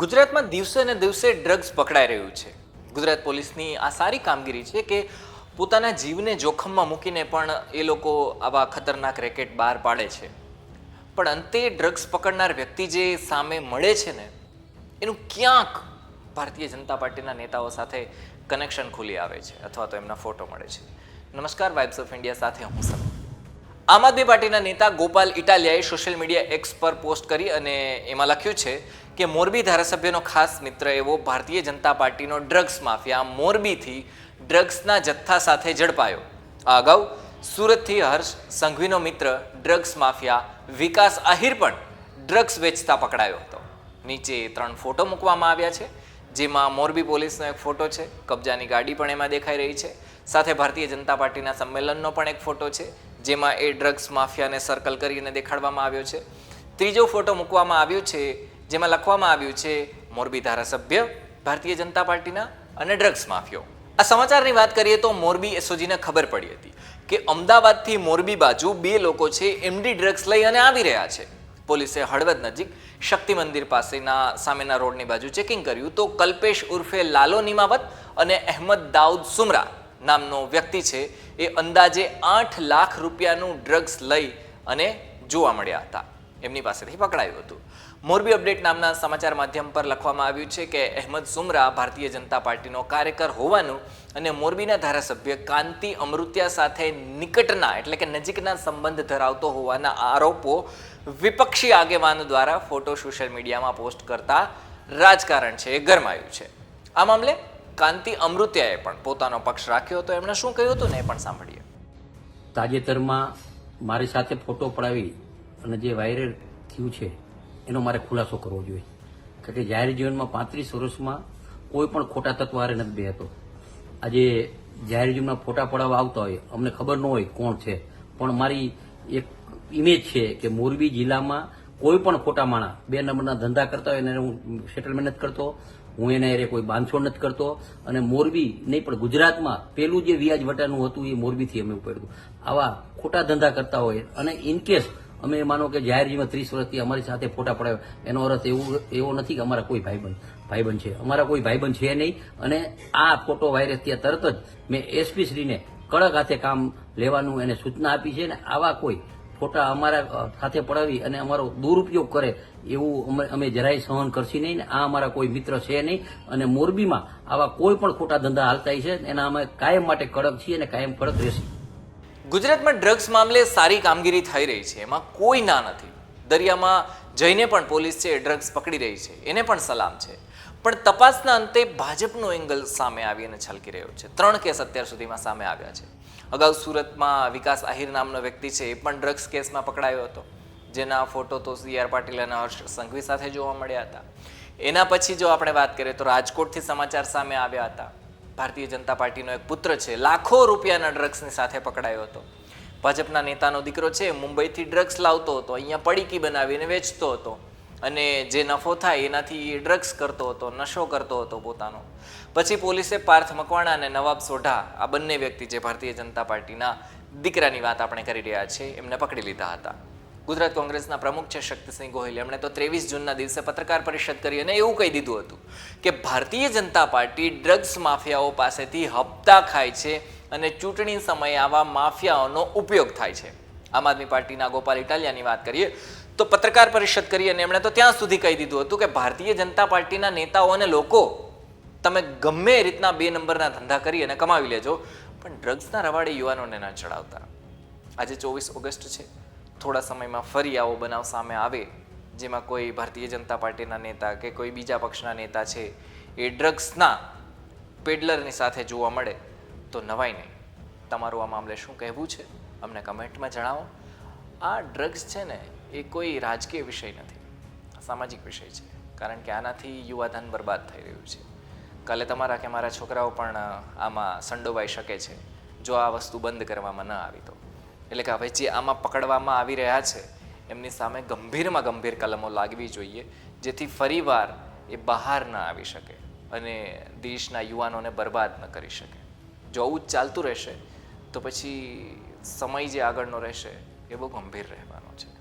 ગુજરાતમાં દિવસે ને દિવસે ડ્રગ્સ પકડાઈ રહ્યું છે. ગુજરાત પોલીસની આ સારી કામગીરી છે કે પોતાના જીવને જોખમમાં મૂકીને પણ એ લોકો આવા ખતરનાક રેકેટ બહાર પાડે છે. પણ અંતે ડ્રગ્સ પકડનાર વ્યક્તિ જે સામે મળે છે ને, એનું ક્યાંક ભારતીય જનતા પાર્ટીના નેતાઓ સાથે કનેક્શન ખુલી આવે છે અથવા તો એમના ફોટો મળે છે. નમસ્કાર વાઇબ્સ ઓફ ઇન્ડિયા સાથે હું સમ આમ આદમી પાર્ટીના નેતા ગોપાલ ઇટાલિયાએ સોશિયલ મીડિયા એક્સ પર પોસ્ટ કરી અને એમાં લખ્યું છે કે મોરબી ધારાસભ્યનો ખાસ મિત્ર એવો ભારતીય જનતા પાર્ટીનો ડ્રગ્સ માફિયા મોરબીથી ડ્રગ્સના જથ્થા સાથે ઝડપાયો. આ અગાઉ સુરતથી હર્ષ સંઘવીનો મિત્ર ડ્રગ્સ માફિયા વિકાસ આહિર પણ ડ્રગ્સ વેચતા પકડાયો હતો. નીચે ત્રણ ફોટો મૂકવામાં આવ્યા છે, જેમાં મોરબી પોલીસનો એક ફોટો છે, કબજાની ગાડી પણ એમાં દેખાઈ રહી છે. સાથે ભારતીય જનતા પાર્ટીના સંમેલનનો પણ એક ફોટો છે જેમાં એ ડ્રગ્સ માફિયાને સર્કલ કરીને દેખાડવામાં આવ્યો છે. ત્રીજો ફોટો મૂકવામાં આવ્યો છે, જેમાં લખવામાં આવ્યું છે, મોરબી ધારાસભ્ય, ભારતીય જનતા પાર્ટીના અને ડ્રગ્સ માફિયો. આ સમાચારની વાત કરીએ તો મોરબી એસઓજીને ખબર પડી હતી કે અમદાવાદથી મોરબી બાજુ બે લોકો છે, એમડી ડ્રગ્સ લઈ અને આવી રહ્યા છે. પોલીસે હળવદ નજીક શક્તિ મંદિર પાસેના સામેના રોડની બાજુ ચેકિંગ કર્યું તો કલ્પેશ ઉર્ફે લાલો નિમાવત અને અહેમદ દાઉદ સુમરા નામનો વ્યક્તિ છે, એ અંદાજે આઠ લાખ રૂપિયાનું ડ્રગ્સ લઈ અને જોવા મળ્યા હતા. એમની પાસેથી પકડાયું હતું. મોરબી અપડેટ નામના સમાચાર માધ્યમ પર લખવામાં આવ્યું છે કે અહેમદ સુમરા ભારતીય જનતા પાર્ટીનો કાર્યકર હોવાનું અને મોરબીના ધારાસભ્ય કાંતિ અમૃત્યા સાથે નિકટના એટલે કે નજીકના સંબંધ ધરાવતો હોવાના આરોપો વિપક્ષી આગેવાનો દ્વારા ફોટો સોશિયલ મીડિયામાં પોસ્ટ કરતા રાજકારણ છે એ ગરમાયું છે. આ મામલે કાંતિ અમૃત્યાએ પણ પોતાનો પક્ષ રાખ્યો હતો. એમણે શું કહ્યું હતું ને એ પણ સાંભળીએ. તાજેતરમાં મારી સાથે ફોટો પડાવી અને જે વાયરલ થયું છે, એનો મારે ખુલાસો કરવો જોઈએ. કારણ કે જાહેર જીવનમાં પાંત્રીસ વર્ષમાં કોઈ પણ ખોટા તત્વ હારે નથી બેહતો. આજે જાહેર જીવનમાં ફોટા પડાવવા આવતા હોય, અમને ખબર ન હોય કોણ છે. પણ મારી એક ઇમેજ છે કે મોરબી જિલ્લામાં કોઈ પણ ખોટા માણા બે નંબરના ધંધા કરતા હોય એને હું સેટલમેન્ટ કરતો હું એને અરે કોઈ બાંધછોડ નથી કરતો અને મોરબી નહીં, પણ ગુજરાતમાં પેલું જે વ્યાજ વટાનું હતું એ મોરબીથી અમે ઉપાડ્યું. આવા ખોટા ધંધા કરતા હોય અને ઇનકેસ અમે માનો કે જાહેરજીમાં ત્રીસ વર્ષથી અમારી સાથે ફોટા પડાવે, એનો અર્થ એવું, એવો નથી કે અમારા કોઈ ભાઈબંધ ભાઈબંધ છે. અમારા કોઈ ભાઈબંધ છે નહીં અને આ ફોટો વાયરસ ત્યાં તરત જ મેં એસપી શ્રીને કડક હાથે કામ લેવાનું એને સૂચના આપી છે ને આવા કોઈ ફોટા અમારા સાથે પડાવી અને અમારો દુરુપયોગ કરે એવું અમે અમે જરાય સહન કરશી નહીં ને આ અમારા કોઈ મિત્ર છે નહીં. અને મોરબીમાં આવા કોઈ પણ ખોટા ધંધા હાલતા છે, એના અમે કાયમ માટે કડક છીએ અને કાયમ કડક રહેશું. ગુજરાતમાં ડ્રગ્સ મામલે સારી કામગીરી થઈ રહી છે. એમાં કોઈ ના નથી. દરિયામાં જઈને પણ પોલીસ છે, ડ્રગ્સ પકડી રહી છે. એને પણ સલામ છે. પણ તપાસના અંતે ભાજપનો એંગલ સામે આવીને છલકી રહ્યો છે. ત્રણ કેસ અત્યાર સુધીમાં સામે આવ્યા છે. અગાઉ સુરતમાં વિકાસ આહિર નામનો વ્યક્તિ છે, એ પણ ડ્રગ્સ કેસમાં પકડાયો હતો. જેના ફોટો તો સી આર પાટીલ અને હર્ષ સંઘવી સાથે જોવા મળ્યા હતા. એના પછી જો આપણે વાત કરીએ તો રાજકોટથી સમાચાર સામે આવ્યા હતા. ભારતીય જનતા પાર્ટીનો એક પુત્ર છે, લાખો રૂપિયાના ડ્રગ્સની સાથે પકડાયો હતો. ભાજપના નેતાનો દીકરો છે, મુંબઈથી ડ્રગ્સ લાવતો હતો, અહીંયા પડીકી બનાવીને વેચતો હતો. અને જે નફો થાય એનાથી ડ્રગ્સ કરતો હતો, નશો કરતો હતો પોતાનો. પછી પોલીસે પાર્થ મકવાણા અને નવાબ સોઢા, આ બંને વ્યક્તિ જે ભારતીય જનતા પાર્ટીના દીકરાની વાત આપણે કરી રહ્યા છીએ એમને પકડી લીધા હતા. ગુજરાત કોંગ્રેસના પ્રમુખ છે શક્તિસિંહ ગોહિલ. એમણે તો ત્રેવીસ જૂનના દિવસે પત્રકાર પરિષદ કરી અને એવું કહી દીધું હતું કે ભારતીય જનતા પાર્ટી ડ્રગ્સ માફિયાઓ પાસેથી હપ્તા ખાય છે અને ચૂંટણી સમયે આવા માફિયાઓનો ઉપયોગ થાય છે. આમ આદમી પાર્ટીના ગોપાલ ઇટાલિયાની વાત કરીએ તો પત્રકાર પરિષદ કરી અને એમણે તો ત્યાં સુધી કહી દીધું હતું કે ભારતીય જનતા પાર્ટીના નેતાઓ અને લોકો તમે ગમે રીતના બે નંબરના ધંધા કરી અને કમાવી લેજો, પણ ડ્રગ્સના રવાડે યુવાનોને ન ચડાવતા. આજે ચોવીસ ઓગસ્ટ છે. થોડા સમયમાં ફરી આવો બનાવ સામે આવે, જેમાં કોઈ ભારતીય જનતા પાર્ટીના નેતા કે કોઈ બીજા પક્ષના નેતા છે, એ ડ્રગ્સના પેડલરની સાથે જોવા મળે. તો નવાય નહીં. તમારું આ મામલે શું કહેવું છે? અમને કમેન્ટમાં જણાવો. આ ડ્રગ્સ છે ને એ કોઈ રાજકીય વિષય નથી. સામાજિક વિષય છે. કારણ કે આનાથી યુવાધન બરબાદ થઈ રહ્યું છે. કાલે તમારા કે મારા છોકરાઓ પણ આમાં સંડોવાઈ શકે છે. જો આ વસ્તુ બંધ કરવામાં ન આવી તો. એટલે કે હવે જે આમાં પકડવામાં આવી રહ્યા છે, એમની સામે ગંભીરમાં ગંભીર કલમો લાગવી જોઈએ, જેથી ફરીવાર એ બહાર ન આવી શકે અને દેશના યુવાનોને બરબાદ ન કરી શકે. જો આવું જ ચાલતું રહેશે, તો પછી સમય જે આગળનો રહેશે, એ બહુ ગંભીર રહેવાનો છે.